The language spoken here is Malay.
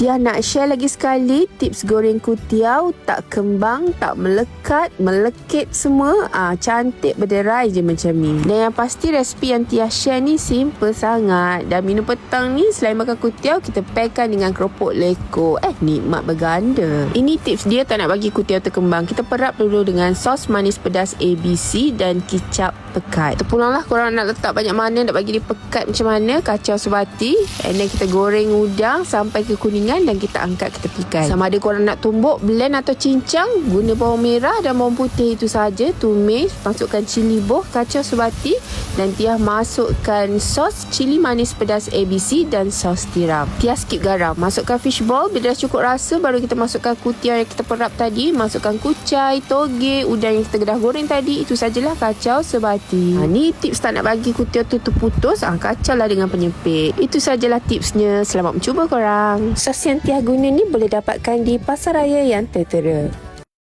Tia nak share lagi sekali tips goreng kutiau tak kembang, tak melekat, melekit semua. Ah cantik berderai je macam ni. Dan yang pasti resipi yang Tia share ni simple sangat. Dan minum petang ni selain makan kutiau kita pairkan dengan keropok leko. Eh nikmat berganda. Ini tips dia tak nak bagi kutiau terkembang. Kita perap dulu dengan sos manis pedas ABC dan kicap pekat. Terpulanglah korang nak letak banyak mana nak bagi dia pekat macam mana kacau sebati. And then kita goreng udang sampai kekuningan dan kita angkat ke tepikan. Sama ada korang nak tumbuk, blend atau cincang, guna bawang merah dan bawang putih itu saja. Tumis, masukkan cili boh, kacau sebati dan Tia masukkan sos cili manis pedas ABC dan sos tiram. Tia skip garam. Masukkan fishball, bila dah cukup rasa baru kita masukkan kutiau yang kita perap tadi. Masukkan kucai, toge, udang yang kita dah goreng tadi. Itu sajalah kacau sebati. Ha, ni tips tak nak bagi kutiau tu terputus. Ha, kacau lah dengan penyepit. Itu sajalah tipsnya. Selamat mencuba korang. Sos yang guna ni boleh dapatkan di pasar raya yang tertera.